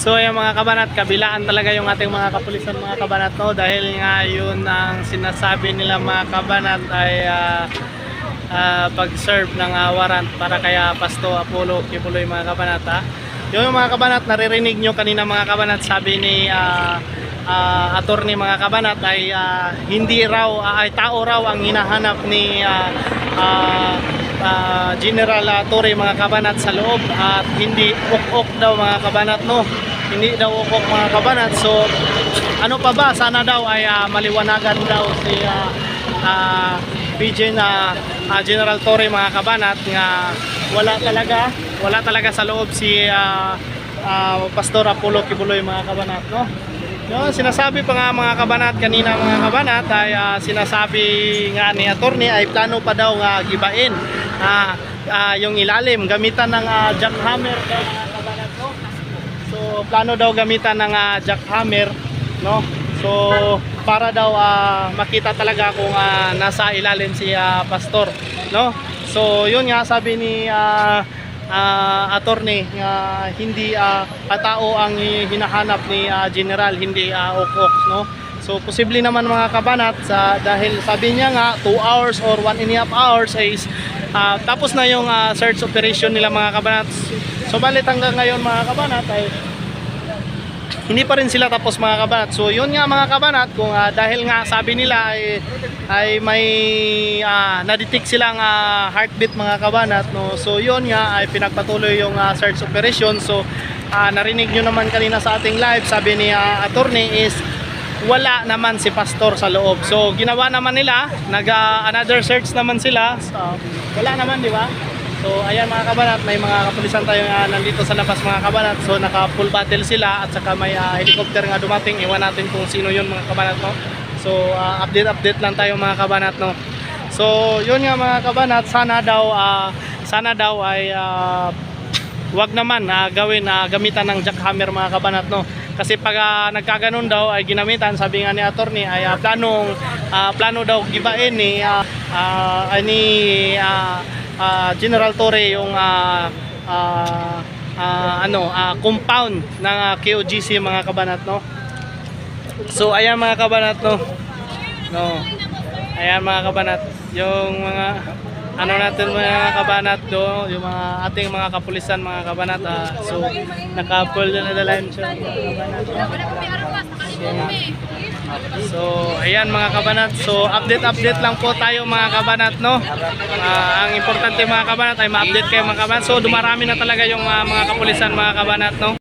So ayan mga kabanat, kabilaan talaga yung ating mga kapulisan mga kabanat no dahil nga yun ang sinasabi nila mga kabanat ay ah, ah, pag-serve ng ah, warrant para kaya Pasto Apollo Kibuloy mga kabanat ha. Yung mga kabanat naririnig nyo kanina mga kabanat sabi ni ah, ah, attorney mga kabanat ay ah, hindi raw ah, ay tao raw ang hinahanap ni ah, ah, ah, General ah, Torre mga kabanat sa loob at hindi ok-ok daw mga kabanat no hindi daw ok mga kabanat so ano pa ba? Sana daw ay ah, maliwanagan daw si ah, ah, PJ na ah, General Torre mga kabanat nga wala talaga wala talaga sa loob si ah, ah, Pastor Apollo Kibuloy mga kabanat no? Yun, sinasabi pa nga mga kabanat kanina mga kabanat ay ah, sinasabi nga ni attorney ay plano pa daw nga gibain ah, ah, yung ilalim. Gamitan ng ah, jackhammer daw mga no So plano daw gamitan ng ah, jackhammer no? So para daw ah, makita talaga kung ah, nasa ilalim si ah, pastor no? So yun nga sabi ni ah, ah, attorney nga hindi ah, katao ang hinahanap ni ah, general hindi ah, ok-ok no? So posible naman mga kabanat sa dahil sabi niya nga 2 hours or 1 and a half hours is ah, tapos na yung ah, search operation nila mga kabanat. So balit hanggang ngayon mga kabanat ay hindi pa rin sila tapos mga kabanat. So yun nga mga kabanat kung ah, dahil nga sabi nila ay ay may uh, nadetect silang ah, heartbeat mga kabanat no. So yun nga ay pinagpatuloy yung ah, search operation. So ah, narinig nyo naman kanina sa ating live sabi ni ah, attorney is wala naman si pastor sa loob. So ginawa naman nila, nag ah, another search naman sila. So, wala naman, di ba? So ayan mga kabanat, may mga kapulisan tayo nga nandito sa labas mga kabanat. So naka full battle sila at saka may ah, helicopter nga dumating. Iwan natin kung sino yun mga kabanat no. So ah, update update lang tayo mga kabanat no. So yun nga mga kabanat, sana daw ah, sana daw ay ah, wag naman na gawin na gamitan ng jackhammer mga kabanat no kasi pag ah, nagkaganon daw ay ginamitan sabi nga ni attorney ay ah, planong ah, plano daw gibain ni ah, ah, ni ah, ah, General Torre yung ah, ah, ah, ano ah, compound ng ah, KOGC mga kabanat no? So ayan mga kabanat no? No. Ayan mga kabanat. Yung mga ano natin mga kabanat do yung mga ating mga kapulisan mga kabanat ah, so naka-full na dala siya mga kabanat So, ayan mga kabanat. So, update-update lang po tayo mga kabanat, no? Ah, ang importante mga kabanat ay ma-update kayo mga kabanat. So, dumarami na talaga yung ah, mga kapulisan mga kabanat, no?